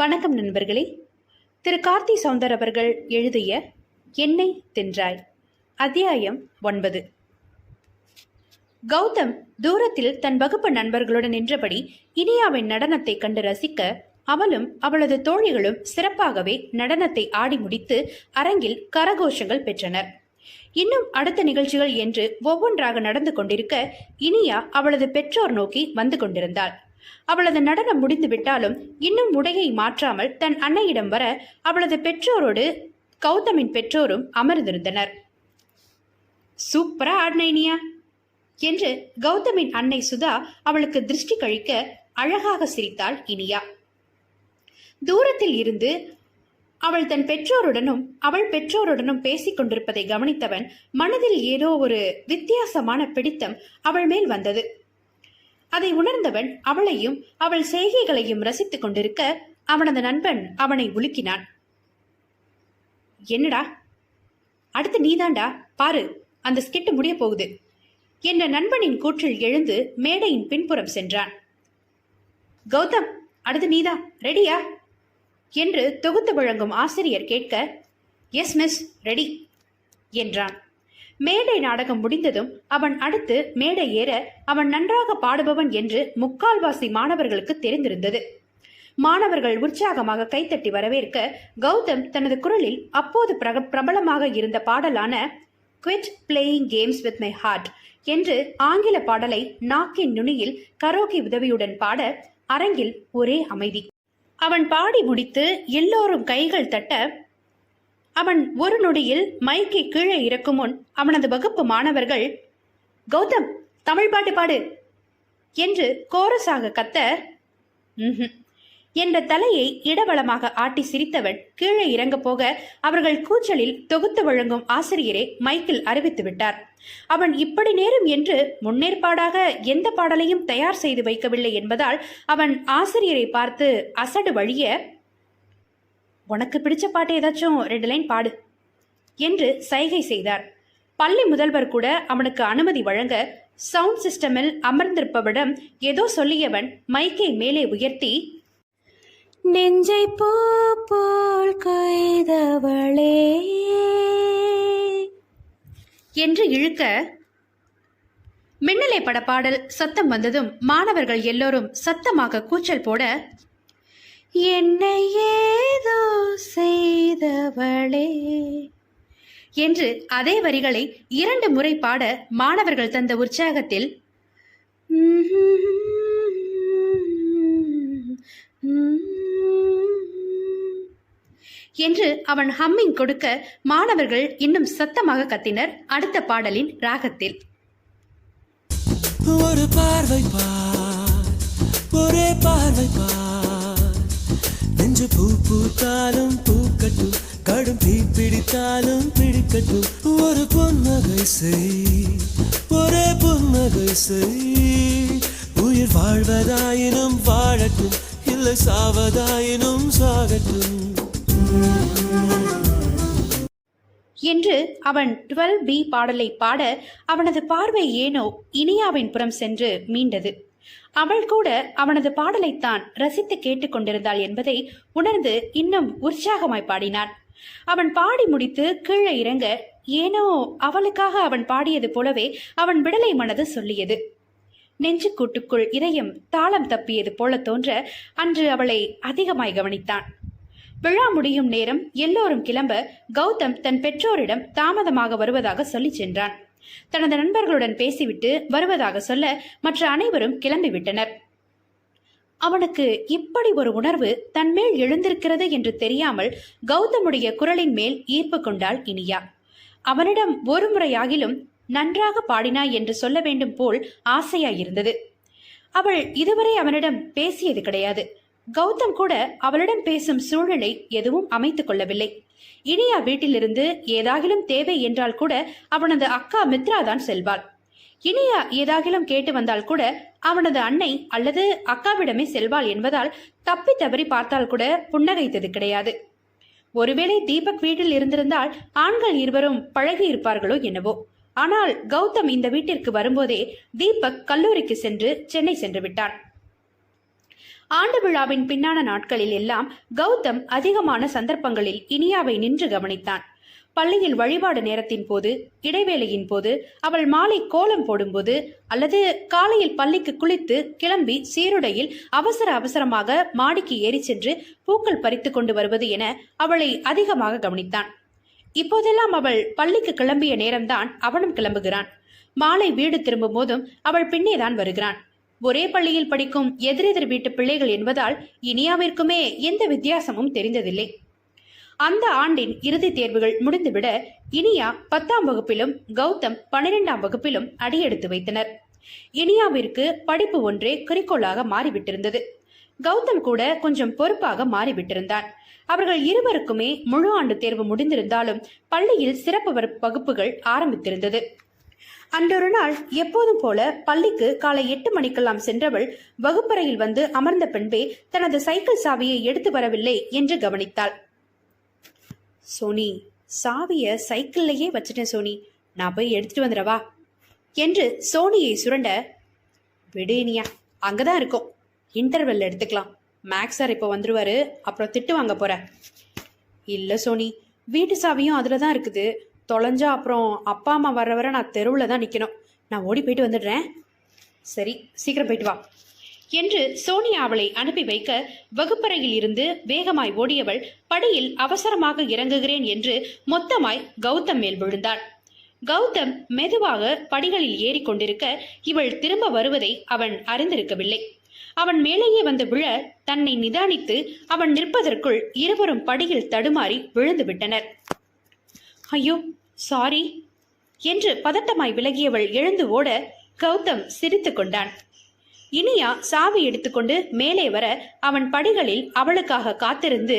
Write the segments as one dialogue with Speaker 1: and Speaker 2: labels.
Speaker 1: வணக்கம் நண்பர்களே. திரு. கார்த்தி சவுந்தர் அவர்கள் எழுதிய என்னை தின்றாய் அத்தியாயம் ஒன்பது. கௌதம் தூரத்தில் தன் வகுப்பு நண்பர்களுடன் நின்றபடி இனியாவின் நடனத்தை கண்டு ரசிக்க அவளும் அவளது தோழிகளும் சிறப்பாகவே நடனத்தை ஆடி முடித்து அரங்கில் கரகோஷங்கள் பெற்றனர். இன்னும் அடுத்த நிகழ்ச்சிகள் என்று ஒவ்வொன்றாக நடந்து கொண்டிருக்க இனியா அவளது பெற்றோர் நோக்கி வந்து கொண்டிருந்தாள். அவளது நடனம் முடிந்து விட்டாலும் இன்னும் உடையை மாற்றாமல் தன் அன்னையிடம் வர அவளது பெற்றோரோடு கௌதமின் பெற்றோரும் அமர்ந்திருந்தனர். சூப்பரா ஆடின என்று கௌதமின் அன்னை சுதா அவளுக்கு திருஷ்டி கழிக்க அழகாக சிரித்தாள் இனியா. தூரத்தில் இருந்து அவள் தன் பெற்றோருடனும் அவள் பெற்றோருடனும் பேசிக் கொண்டிருப்பதை கவனித்தவன் மனதில் ஏதோ ஒரு வித்தியாசமான பிடித்தம் அவள் மேல் வந்தது. அதை உணர்ந்தவன் அவளையும் அவள் செய்கைகளையும் ரசித்துக் கொண்டிருக்க அவனது நண்பன் அவனை உலுக்கினான். என்னடா? அடுத்து நீதாண்டா? பாரு அந்த ஸ்கெட்டு முடிய போகுது. என்ற நண்பனின் கூற்றில் எழுந்து மேடையின் பின்புறம் சென்றான். கௌதம் அடுத்து நீதா ரெடியா என்று தொகுத்து வழங்கும் ஆசிரியர் கேட்க எஸ் மிஸ் ரெடி என்றான். மேடை நாடகம் முடிந்ததும் அவன் அடுத்து மேடை ஏற அவன் நன்றாக பாடுபவன் என்று முக்கால்வாசி மாணவர்களுக்கு தெரிந்திருந்தது. மாணவர்கள் உற்சாகமாக கைத்தட்டி வரவேற்க கௌதம் தனது குரலில் அப்போது பிரபலமாக இருந்த பாடலான quit playing games with my heart என்று ஆங்கில பாடலை நாக்கின் நுனியில் கரோகி உதவியுடன் பாட அரங்கில் ஒரே அமைதி. அவன் பாடி முடித்து எல்லோரும் கைகள் தட்ட அவன் ஒரு நொடியில் மைக்கை கீழே இறக்கும் முன் அவனது வகுப்பு மாணவர்கள் கௌதம் தமிழ் பாட்டு பாடு என்று கோரஸாக கத்த என்ற தலையை இடவளமாக ஆட்டி சிரித்தவன் கீழே இறங்க போக அவர்கள் கூச்சலில் தொகுத்து வழங்கும் ஆசிரியரே மைக்கில் அறிவித்து விட்டார். அவன் இப்படி நேரும் என்று முன்னேற்பாடாக எந்த பாடலையும் தயார் செய்து வைக்கவில்லை என்பதால் அவன் ஆசிரியரை பார்த்து அசடு வழிய உனக்கு பிடிச்ச பாட்டு ஏதாச்சும் ரெண்டு லைன் பாடு என்று சைகை செய்தார். பள்ளி முதல்வர் கூட அவனுக்கு அனுமதி வழங்க சவுண்ட் சிஸ்டமில் அமர்ந்திருப்பவிடம் ஏதோ சொல்லியவன் மைக்கை மேலே உயர்த்தி நெஞ்சை பூ போல் கொய்தவளே என்று இழுக்க மின்னலை பட பாடல் சத்தம் வந்ததும் மாணவர்கள் எல்லோரும் சத்தமாக கூச்சல் போட என்னை ஏதோ செய்தவளே என்று அதே வரிகளை இரண்டு முறை பாட மாணவர்கள் தந்த உற்சாகத்தில் என்று அவன் ஹம்மிங் கொடுக்க மாணவர்கள் இன்னும் சத்தமாக கத்தினர் அடுத்த பாடலின் ராகத்தில்.
Speaker 2: ஒரு பார்வை பார் ஒரே பார்வை பார் நெஞ்சு பூ பூத்தாலும் பூக்கட்டும் கடும் தீ பிடித்தாலும் பிடிக்கட்டும் ஒரு பொன்னகை செய் ஒரே பொன்னகை செய். உயிர் வாழ்வதாயினும் வாழட்டும் இல்லை சாவதாயினும் சாகட்டும்.
Speaker 1: என்று அவன் டுவெல் பி பாடலை பாட அவனது பார்வை ஏனோ இனியாவின் புறம் சென்று மீண்டது. அவள் கூட அவனது பாடலைத்தான் ரசித்து கேட்டுக்கொண்டிருந்தாள் என்பதை உணர்ந்து இன்னும் உற்சாகமாய் பாடினான். அவன் பாடி முடித்து கீழே இறங்க ஏனோ அவளுக்காக அவன் பாடியது போலவே அவன் விடலை மனது சொல்லியது. நெஞ்சுக்கூட்டுக்குள் இதயம் தாளம் தப்பியது போல தோன்ற அன்று அவளை அதிகமாய் கவனித்தான். விழா முடியும் நேரம் எல்லோரும் கிளம்ப கௌதம் தன் பெற்றோரிடம் தாமதமாக வருவதாக சொல்லி சென்றான். தனது நண்பர்களுடன் பேசிவிட்டு வருவதாக சொல்ல மற்ற அனைவரும் கிளம்பிவிட்டனர். அவனுக்கு இப்படி ஒரு உணர்வு தன்மேல் எழுந்திருக்கிறது என்று தெரியாமல் கௌதமுடைய குரலின் மேல் ஈர்ப்பு கொண்டாள் இனியா. அவனிடம் ஒரு முறையாகிலும் நன்றாக பாடினாய் என்று சொல்ல வேண்டும் போல் ஆசையாயிருந்தது. அவள் இதுவரை அவனிடம் பேசியது கிடையாது. கௌதம் கூட அவளிடம் பேசும் சூழலை எதுவும் அமைத்துக் கொள்ளவில்லை. இனியா வீட்டிலிருந்து ஏதாகிலும் தேவை என்றால் கூட அவனது அக்கா மித்ரா தான் செல்வாள். இனியா ஏதாகிலும் கேட்டு வந்தால் கூட அவனது அன்னை அல்லது அக்காவிடமே செல்வாள் என்பதால் தப்பி தவறி பார்த்தால் கூட புன்னகைத்தது கிடையாது. ஒருவேளை தீபக் வீட்டில் இருந்திருந்தால் ஆண்கள் இருவரும் பழகி இருப்பார்களோ என்னவோ. ஆனால் கௌதம் இந்த வீட்டிற்கு வரும்போதே தீபக் கல்லூரிக்கு சென்று சென்னை சென்று விட்டான். ஆண்டு விழாவின் பின்னான நாட்களில் எல்லாம் கௌதம் அதிகமான சந்தர்ப்பங்களில் இனியாவை நின்று கவனித்தான். பள்ளியில் வழிபாடு நேரத்தின் போது இடைவேளையின் போது அவள் மாலை கோலம் போடும்போது அல்லது காலையில் பள்ளிக்கு குளித்து கிளம்பி சீருடையில் அவசர அவசரமாக மாடிக்கு ஏறி சென்று பூக்கள் பறித்து கொண்டு வருவது என அவளை அதிகமாக கவனித்தான். இப்போதெல்லாம் அவள் பள்ளிக்கு கிளம்பிய நேரம்தான் அவனும் கிளம்புகிறான். மாலை வீடு திரும்பும் போதும் அவள் பின்னேதான் வருகிறான். ஒரே பள்ளியில் படிக்கும் எதிரெதிர் வீட்டு பிள்ளைகள் என்பதால் இனியாவிற்குமே எந்த வித்தியாசமும் தெரிந்ததில்லை. அந்த ஆண்டின் இறுதித் தேர்வுகள் முடிந்துவிட இனியா பத்தாம் வகுப்பிலும் கௌதம் பனிரெண்டாம் வகுப்பிலும் அடியெடுத்து வைத்தனர். இனியாவிற்கு படிப்பு ஒன்றே குறிக்கோளாக மாறிவிட்டிருந்தது. கௌதம் கூட கொஞ்சம் பொறுப்பாக மாறிவிட்டிருந்தான். அவர்கள் இருவருக்குமே முழு ஆண்டு தேர்வு முடிந்திருந்தாலும் பள்ளியில் சிறப்பு வகுப்புகள் ஆரம்பித்திருந்தது. அன்றொரு நாள் எப்போதும் போல பள்ளிக்கு காலை எட்டு மணிக்கெல்லாம் சென்றவள் வகுப்பறையில் வந்து அமர்ந்த பின்பே தனது சைக்கிள் சாவியை எடுத்து வரவில்லை என்று கவனித்தாள். சோனி சாவிய சைக்கிள்லயே வச்சுட்டேன் சோனி. நான் போய் எடுத்துட்டு வந்துடவா? என்று சோனியை சுரண்ட விடேனியா அங்கதான் இருக்கும். இன்டர்வெல் எடுத்துக்கலாம். மேக்ஸ் சார் இப்போ வந்துருவாரு. அப்புறம் திட்டு வாங்க போற இல்ல சோனி வீட்டு சாவியும் அதுல தான் இருக்குது. தொலைஞ்சா அப்புறம் அப்பா அம்மா வர்ற வர நான் தெருவில் தான் நிற்கணும் நான் ஓடி போயிட்டு வந்துடுறேன். சரி சீக்கிரம் போயிட்டு வா. என்று சோனியா அவளை அனுப்பி வைக்க வகுப்பறையில் இருந்து வேகமாய் ஓடியவள் படியில் அவசரமாக இறங்குகிறேன் என்று மொத்தமாய் கௌதம் மேல் விழுந்தாள். கௌதம் மெதுவாக படிகளில் ஏறிக்கொண்டிருக்க இவள் திரும்ப வருவதை அவன் அறிந்திருக்கவில்லை. அவன் மேலேயே வந்து விழ தன்னை நிதானித்து அவன் நிற்பதற்குள் இருவரும் படியில் தடுமாறி விழுந்து விட்டனர். ஐயோ சாரி என்று பதட்டமாய் விலகியவள் எழுந்து ஓட கௌதம் சிரித்து கொண்டான். இனியா சாவி எடுத்துக்கொண்டு மேலே வர அவன் படிகளில் அவளுக்காக காத்திருந்து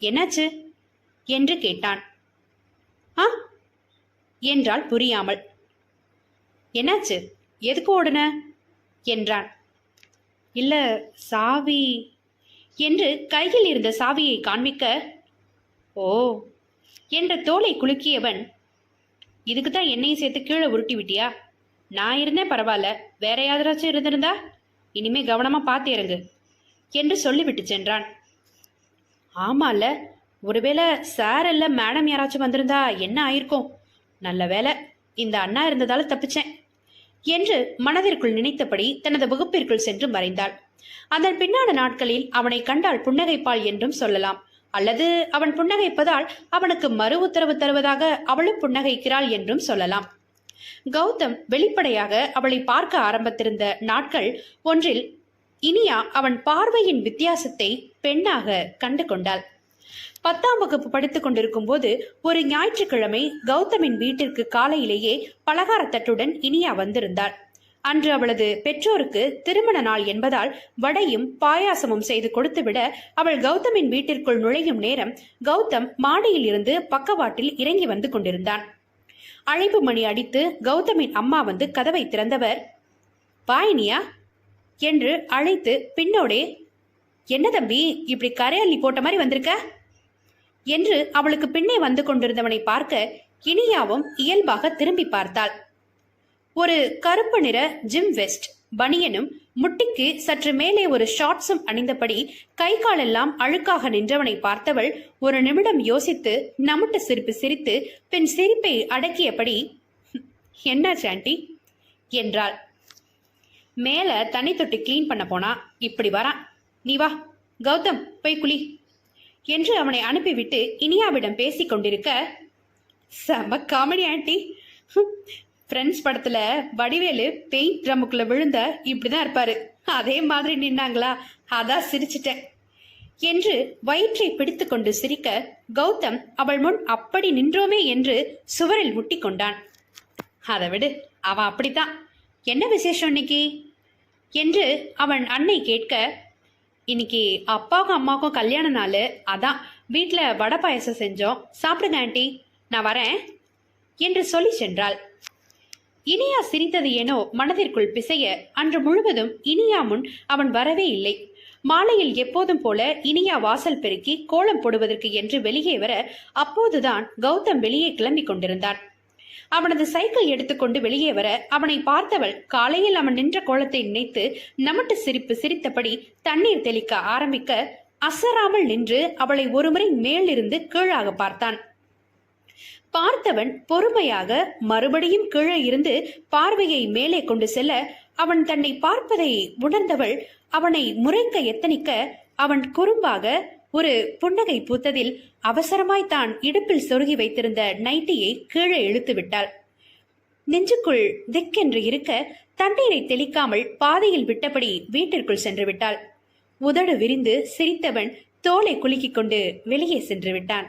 Speaker 1: என்னாச்சு? என்று கேட்டான். ஆ? என்றாள் புரியாமல். என்னாச்சு? எதுக்கு ஓடுன? என்றான். இல்ல சாவி என்று கையில் இருந்த சாவியை காண்பிக்க ஓ என்ற தோலை குலுக்கியவன் இதுக்கு தான் என்னையும் சேர்த்து கீழே உருட்டி விட்டியா? நான் இருந்தேன் பரவாயில்ல. வேற யாராச்சும் இருந்திருந்தா? இனிமே கவனமா பார்த்து இறங்கு என்று சொல்லிவிட்டு சென்றான். ஆமால ஒருவேளை சார் இல்ல மேடம் யாராச்சும் வந்திருந்தா என்ன ஆயிருக்கும்? நல்ல வேலை இந்த அண்ணா இருந்ததால தப்பிச்சேன் என்று மனதிற்குள் நினைத்தபடி தனது வகுப்பிற்குள் சென்று மறைந்தாள். அதன் பின்னான நாட்களில் அவனை கண்டால் புன்னகைப்பாள் என்றும் சொல்லலாம். அல்லது அவன் புன்னகைப்பதால் அவனுக்கு மறு உத்தரவு தருவதாக அவளும் புன்னகைக்கிறாள் என்றும் சொல்லலாம். கௌதம் வெளிப்படையாக அவளை பார்க்க ஆரம்பித்திருந்த நாட்கள் ஒன்றில் இனியா அவன் பார்வையின் வித்தியாசத்தை பெண்ணாக கண்டு கொண்டாள். பத்தாம் வகுப்பு படித்துக் கொண்டிருக்கும் போது ஒரு ஞாயிற்றுக்கிழமை கௌதமின் வீட்டிற்கு காலையிலேயே பலகாரத்தட்டுடன் இனியா வந்திருந்தாள். அன்று அவளது பெற்றோருக்கு திருமண நாள் என்பதால் வடையும் பாயாசமும் செய்து கொடுத்துவிட அவள் கௌதமின் வீட்டிற்குள் நுழையும் நேரம் கௌதம் மாடியில் இருந்து பக்கவாட்டில் இறங்கி வந்து கொண்டிருந்தான். அழைப்பு மணி அடித்து கௌதமின் அம்மா வந்து கதவை திறந்தவர் பாயினியா என்று அழைத்து பின்னோடே என்ன தம்பி இப்படி கரையள்ளி போட்ட மாதிரி வந்திருக்க? என்று அவளுக்கு பின்னே வந்து கொண்டிருந்தவனை பார்க்க இனியாவும் இயல்பாக திரும்பி பார்த்தாள். ஒரு கருப்பு நிற ஜிம் வெஸ்ட் பனியனும் முட்டிக்கு சற்று மேலே ஒரு ஷார்ட்ஸும் அணிந்தபடி கை காலெல்லாம் அழுக்காக நின்றவனை பார்த்தவள் ஒரு நிமிடம் யோசித்து நமுட்டு சிரிப்பு சிரித்து பின் சிரிப்பை அடக்கியபடி என்னாச்சு ஆண்டி என்றாள். மேல தண்ணி தொட்டி க்ளீன் பண்ண போனா இப்படி வரான். நீ வா கௌதம் போய் குளி. என்று அவனை அனுப்பிவிட்டு இனியாவிடம் பேசிக் கொண்டிருக்க செம காமெடி ஆண்டி. ஃப்ரெண்ட்ஸ் படத்துல வடிவேலு பெயிண்ட் ட்ரம்முக்குள்ள விழுந்த இப்படிதான் இருப்பாரு. அதே மாதிரி நின்னாங்களா? அதான் சிரிச்சிட்டேன். என்று வயிற்றை பிடித்துக்கொண்டு சிரிக்க கௌதம் அவள் முன் அப்படி நின்றோமே என்று சுவரில் முட்டி கொண்டான். அதை விடு அவன் அப்படித்தான். என்ன விசேஷம் இன்னைக்கு? என்று அவன் அன்னை கேட்க இன்னைக்கு அப்பாவுக்கும் அம்மாவுக்கும் கல்யாண நாள். அதான் வீட்டில் வடை பாயசம் செஞ்சோம். சாப்பிடுங்க ஆண்டி. நான் வரேன். என்று சொல்லி சென்றாள். இனியா சிரித்தது ஏனோ மனதிற்குள் பிசைய அன்று முழுவதும் இனியா முன் அவன் வரவே இல்லை. மாலையில் எப்போதும் போல இனியா வாசல் பெருக்கி கோலம் போடுவதற்கு என்று வெளியே வர அப்போதுதான் கௌதம் வெளியே கிளம்பிக் கொண்டிருந்தான். அவனது சைக்கிள் எடுத்துக்கொண்டு வெளியே வர அவனை பார்த்தவள் காலையில் அவன் நின்ற கோலத்தை நினைத்து நமட்டு சிரிப்பு சிரித்தபடி தண்ணீர் தெளிக்க ஆரம்பிக்க அசராமல் நின்று அவளை ஒருமுறை மேலிருந்து கீழாக பார்த்தான். பார்த்தவன் பொறுமையாக மறுபடியும் கீழே இருந்து பார்வையை மேலே கொண்டு செல்ல அவன் தன்னை பார்ப்பதை உணர்ந்தவள் அவனை முறைக்க எத்தனிக்க அவன் குறும்பாக ஒரு புன்னகை பூத்ததில் அவசரமாய் தான் இடுப்பில் சொருகி வைத்திருந்த நைட்டியை கீழே இழுத்து விட்டாள். நெஞ்சுக்குள் திக்கென்று இருக்க தண்ணீரை தெளிக்காமல் பாதையில் விட்டபடி வீட்டிற்குள் சென்று விட்டாள். உதடு விரிந்து சிரித்தவன் தோலை குலுக்கிக் கொண்டு வெளியே சென்று விட்டான்.